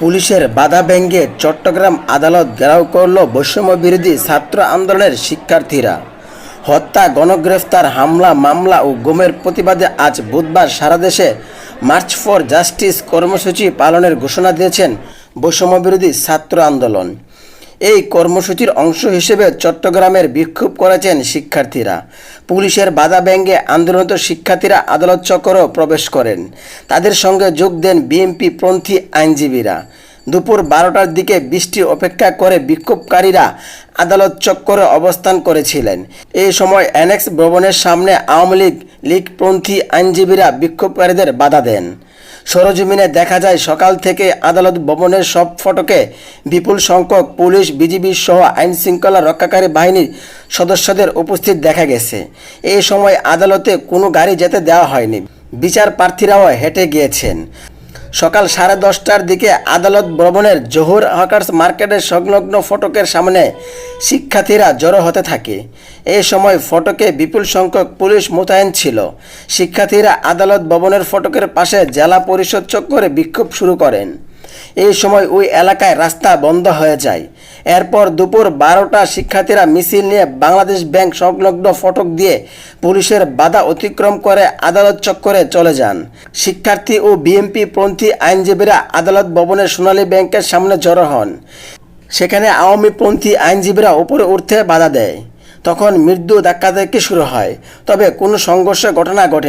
পুলিশের বাধা ব্যঙ্গে চট্টগ্রাম আদালত ঘেরাও করল বৈষম্য বিরোধী ছাত্র আন্দোলনের শিক্ষার্থীরা। হত্যা, গণগ্রেফতার, হামলা, মামলা ও গুমের প্রতিবাদে আজ বুধবার সারা দেশে মার্চ ফর জাস্টিস কর্মসূচি পালনের ঘোষণা দিয়েছেন বৈষম্য বিরোধী ছাত্র আন্দোলন। এই কর্মসূচির অংশ হিসেবে চট্টগ্রামের বিক্ষোভ করেছেন শিক্ষার্থীরা। পুলিশের বাধা ব্যঙ্গে আন্দোলনত শিক্ষার্থীরা আদালত চক্করও প্রবেশ করেন। তাদের সঙ্গে যোগ দেন বিএনপি পন্থী আইনজীবীরা। দুপুর বারোটার দিকে বৃষ্টি অপেক্ষা করে বিক্ষোভকারীরা আদালত চক্করে অবস্থান করেছিলেন। এই সময় অ্যানেক্স ভবনের সামনে আওয়ামী লীগ লীগপন্থী আইনজীবীরা বিক্ষোভকারীদের বাধা দেন। সরজমিনে দেখা যায়, সকাল থেকে আদালত ভবনের সব ফটকে বিপুল সংখ্যক পুলিশ, বিজিবি সহ আইন শৃঙ্খলা রক্ষাকারী বাহিনীর সদস্যদের উপস্থিত দেখা গেছে। এই সময় আদালতে কোনো গাড়ি যেতে দেওয়া হয়নি। বিচার প্রার্থীরাও হেঁটে গিয়েছেন। সকাল সাড়ে দশটার দিকে আদালত ভবনের জহুর হকার্স মার্কেটের সংলগ্ন ফটকের সামনে শিক্ষার্থীরা জড়ো হতে থাকে। এ সময় ফটকে বিপুল সংখ্যক পুলিশ মোতায়েন ছিল। শিক্ষার্থীরা আদালত ভবনের ফটকের পাশে জেলা পরিষদ চক্করে বিক্ষোভ শুরু করেন। এই সময় ওই এলাকায় রাস্তা বন্ধ হয়ে যায়। এরপর দুপুর বারোটা শিক্ষার্থীরা মিছিল নিয়ে বাংলাদেশ ব্যাংক সংলগ্ন ফটক দিয়ে পুলিশের বাধা অতিক্রম করে আদালত চক্করে চলে যান। শিক্ষার্থী ও বিএমপি পন্থী আইনজীবীরা আদালত ভবনের সোনালী ব্যাংকের সামনে জড়ো হন। সেখানে আওয়ামী পন্থী আইনজীবীরা উপরে উঠতে বাধা দেয়। তখন মৃত্যু ধাক্কাধাক্কি শুরু হয়। তবে কোনো সংঘর্ষের ঘটনা ঘটেনি।